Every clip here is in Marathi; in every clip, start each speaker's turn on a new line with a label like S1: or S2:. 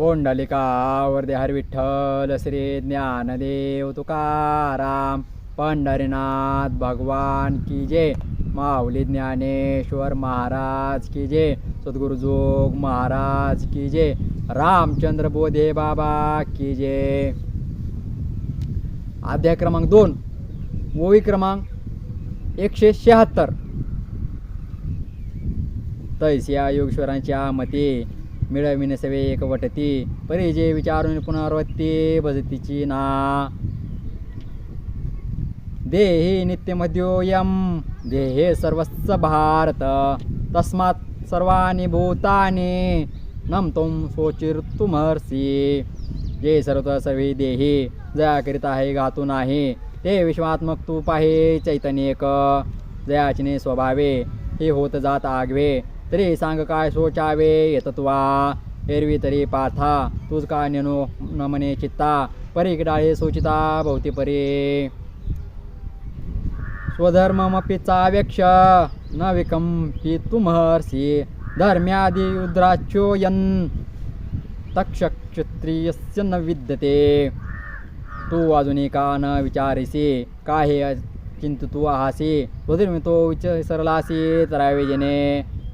S1: पोंडलिकावर हर विठ्ठल श्री ज्ञानदेव तुकाराम पंढरीनाथ भगवान की जय. माऊली ज्ञानेश्वर महाराज की जय. सद्गुरुजोग महाराज की जय. रामचंद्र बोधे बाबा की जय. अध्याय क्रमांक दोन. ओवी क्रमांक एकशे शहात्तर. तैसिया योगेश्वरांच्या मते मिळविणे सवे एक वटती. परिजे विचारून पुनरावृत्ती भजतीची ना. देहि नित्यमध्योयम देहे सर्वस्व भारत. तस्मात् सर्वाणि भूतानि सोचिर तुमहर्षी जे सर्व सवे देही जयाकरीत आहे गातू नाही. ते विश्वात्मक तू पाहे चैतन्य एक. जयाचिने स्वभावे हे होत जात आगवे. तरी सांग काय सोचावे येतत्वा. एरवी तरी पाथा तुझ का नेनो न मने चित्ता. परी डाळे सोचिता भोवती परी. स्वधर्ममपीचा व्यक्ष न विकंपी तुमहर्षी धर्म्यादि उद्राच्योयन तक्षक्षत्रियस्य न विद्यते. तू अजूनही का न विचारिसी? का हे चिंत तू आहासी? स्वधर्मी तो विचारलासी तरावेजेने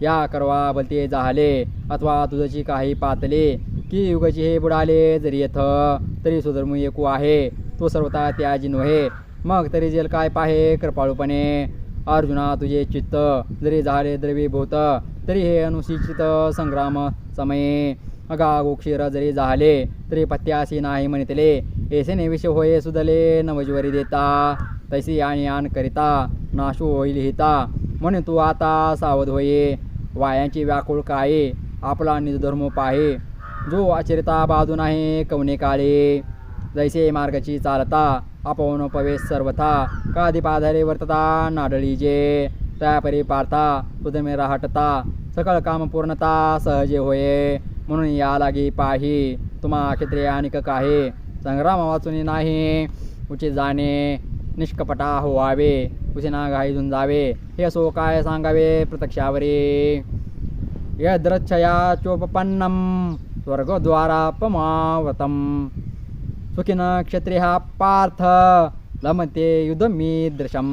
S1: या करवा बलते झाले अथवा तुझची काही पातले की युगाची हे बुडाले जरी येथ तरी स्वधर्म एकू आहे तो सर्वता त्याजी नव्हे मग तरी जेल काय पाहे कृपाळूपणे? अर्जुना तुझे चित्त जरी झाले द्रवीभूत तरी हे अनुसूचित संग्राम समये. अगागोक्षीर जरी झाले तरी पत्यासी नाही म्हणितले. ऐसे विषय होय सुदले नवज्वरी देता. तैसी आणि आण करिता नाशू होईल हिता. म्हणून तू आता सावध होये. वायांची व्याकुळ काय आपला निजधर्म पाहे. जो आचरिता बाजू नाही कवने काळे. जैसे मार्गाची चालता अपवन पवेश सर्वथा. कादी पाधारे वर्तता नाडळीजे त्यापरी पारता उदमे राहटता. सकळ काम पूर्णता सहजे होये. म्हणून या लागी पाही तुम्हा क्षेत्रे अनिक काही. संग्राम वाचून नाही उचित जाणे निष्कपटा होवावे कुशीना घाईजून जावे हे असो काय सांगावे प्रत्यक्षावरे। यद्रच्छया चोपपन्नम स्वर्गद्वारापमावतम। सुखिन क्षत्रिय पार्थ लमते युद्धमीदृशम।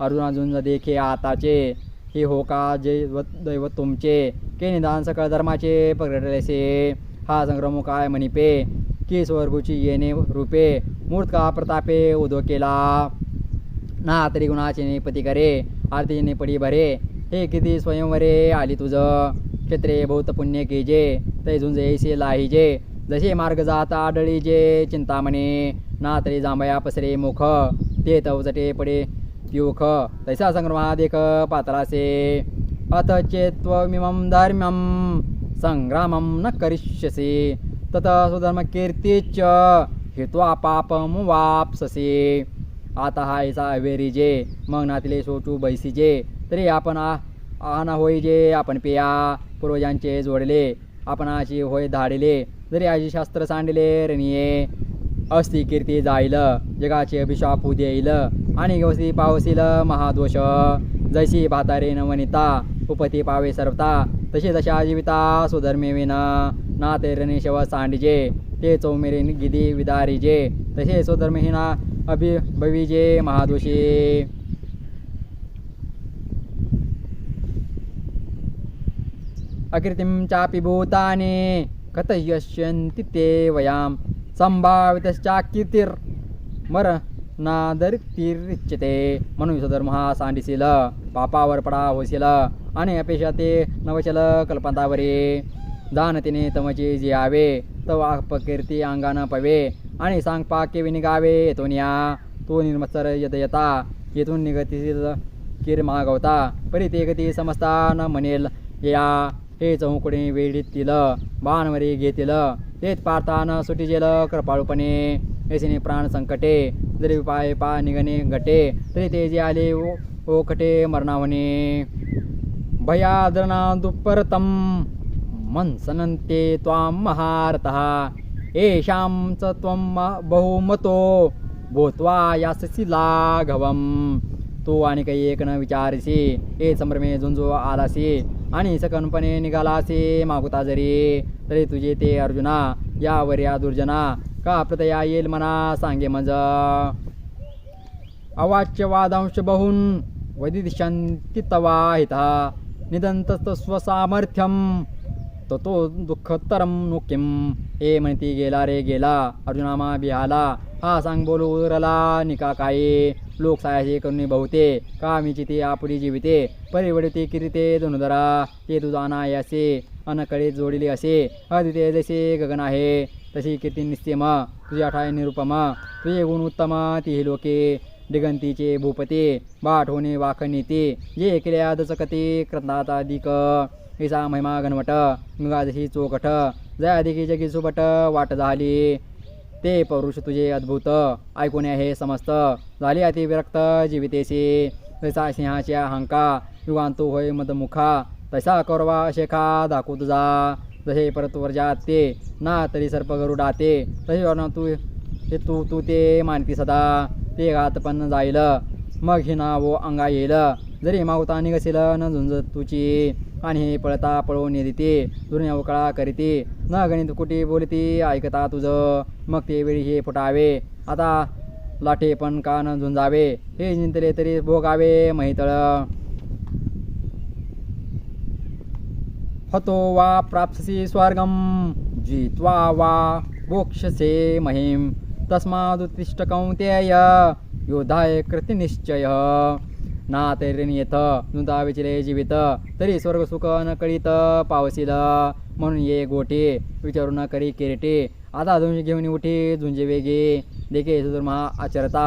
S1: अर्जुनाजुंज देखे आताचे हे हो का जे दैव तुमचे के निदान सकळ धर्माचे प्रगटलेसे। हा संग्रम काय म्हणिपे की स्वर्गुची येणे रूपे मूर्त का प्रतापे उदो केला। ना तरी गुणाचे नेपती करे आरतीने पडी भरे. हे किती स्वयंवरे आली तुझं? क्षेत्रे बहुत पुण्य केजे तै झुंज ऐसे लाहिजे. जसे मार्ग जाता आढळी जे चिंतामणे ना तरी जांभया पसरे मुख ते तवचटे पडे प्युख तैसा संग्रमादेक पात्रासे अथ चेत्वमिमं धर्म्यं संग्रामं न करिष्यसि. तत सुधर्मकीर्तीच हित्वा पापम वापससे. आता हा ऐसा अवेरी जे मग नातीले सोचू बैसीजे तरी आपण आ आना होई जे आपण पिया पूर्वजांचे जोडले आपणाशी होय धाडले. जरी आजी शास्त्र सांडले रनिये अस्ति कीर्ती जाईल जगाचे अभिशाप देईल आणि गवसी पावसील महादोष. जैसी भातारे नवनिता उपती पावे सर्वता तशी तशा जीविता सुधर्मे ना ते रणेशव सांडिजे ते चौमेरे गिदी विदारिजे तसे स्वधर्महीना अभिभविजे महादोषी. अकृतिं चापि भूतानि कथयष्यन्ति ते वयां संभावितश्चाकीर्तिर्मर नादरितिरिच्यते म्हणून स्वधर्म हा सांडिसील पापावर पडा होशील आणि अपेक्षा ते नवचल कल्पंतावरे जाणतीने तमचे जियावे तव अपकीर्ती अंगानं पवे आणि सांग पाके विनिगावे येतून या तो निर्मत्सर यत येता येथून निगती किर मागवता परी ते गती समजता न म्हणेल या हे चौकडे वेळीतील बाणवरी घेतील तेच पारतान सुटी जेल कृपाळूपणे ऐसिने प्राण संकटे जरी पाय पा निघणे घटे तरी ते जे आले ओ ओखटे मरणावणे भयाद्रणा दुप्परतम मनसनन्ते त्वां महारतः। येषां च त्वं बहुमतो भूत्वा याससी लाघवम। तू आणि काही एक न विचारसी हे संभ्रमे झुंजो आलासी आणि सकनपणे निघालासी मागुता जरी तरी तुझे ते अर्जुना यावर या दुर्जना का प्रतया येईल मना सांगे मज। अवाच्य वादांश बहुन वदिदिशांती तवा हिता निदंतस्त स्वसामर्थ्यम तो दुःखतरम नुकिम ए हे म्हणती गेला रे गेला अर्जुनामा बिहाला। हा सांग बोलू उरला निका काय। लोक सायाशी करुणी बहुते कामीची ते आपली जीविते। परिवडते किरिते धनुधरा ते तुझा अनायासे अनकडे जोडिले असे। अदिते जसे गगन आहे तशी कीर्ती निस्तेम तुझ्या ठाय निरुपम तुझे गुण उत्तम ती लोके। दिगंतीचे भूपते बाठ होणे वाखनीती जे केल्या दचकते क्रंदाताधिक हिचा महिमा घनवट मृगादशी चोकट जयाधिकी जगी सुबट वाट झाली ते पौरुष तुझे अद्भुत ऐकून हे समस्त। झाली अति विरक्त जीवितेशी तैसा सिंहाच्या हंका युगांतू होय मदमुखा। तैसा कौरवा शेखा दाखू तुझा। जसे परतवर जाते ना तरी सर्प गरुडाते। तसे वर्ण तू ते तू तू ते मानती सदा। ते घात पण जाईल मग हिना वो अंगा येईल। जरी मावता निघसेल न झुंज तुची आणि हे पळता पळवून येते दुर्या उकळा करीते. न गणित कुठे बोलती ऐकता तुझं. मग ते वेळी हे फुटावे. आता लाटे पण का न झुंजावे. हे जिंतले तरी भोगावे महितळ हतो वा प्राप्स्यसि स्वर्गं जित्वा वा मोक्षसे महिम. तस्मादुत्तिष्ठ कौन्तेय योधाय कृतिनिश्चय. नातैर्नियथ नुदा विचले जीवित तरी स्वर्ग सुख न कळीत पावसील म्हणून ये गोटे विचारू न करी किरीटे आता झुंज घेऊन उठे झुंजे वेगे देखे सुधर्मा आचरता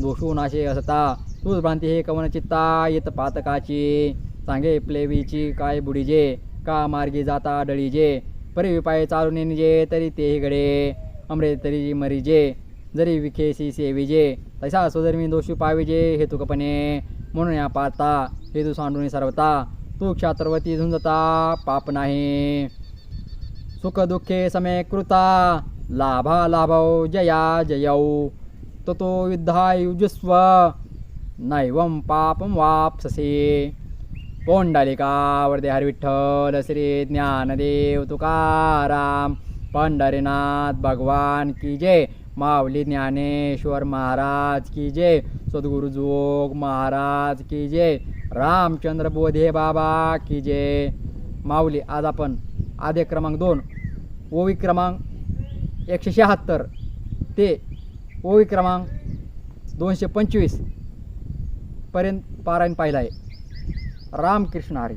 S1: दोषू नाशे असता तूच भ्रांती हे कवन चित्ता येत पातकाची सांगे प्लेवीची काय बुडीजे का मार्गी जाता डळीजे परी पाय चालू निजे तरी तेही गडे अमरे तरी मरीजे जरी विखेसी सेविजे तसा सुधर्मी दोषी पाविजे हेतुकपणे म्हणून या पाता हेतू सांडून सर्वता. तू क्षात्रवती झुंजता पाप नाही. सुख दुःखे समे कृता लाभा लाभौ जया जयौ. ततो युद्धायुजुस्व नैवं पापं वाप्ससे. पोंडलिका वरदे हरविठ्ठल श्री ज्ञानदेव तुकाराम पंढरीनाथ भगवान की जय. माऊली ज्ञानेश्वर महाराज की जय. सद्गुरु जोग महाराज की जय. रामचंद्र बोधे बाबा की जय. माऊली आज आपण आधे क्रमांक दोन ओवी क्रमांक एकशे शहात्तर ते ओवी क्रमांक दोनशे पंचवीसपर्यंत पारायण पाहिलं आहे. रामकृष्ण हरी.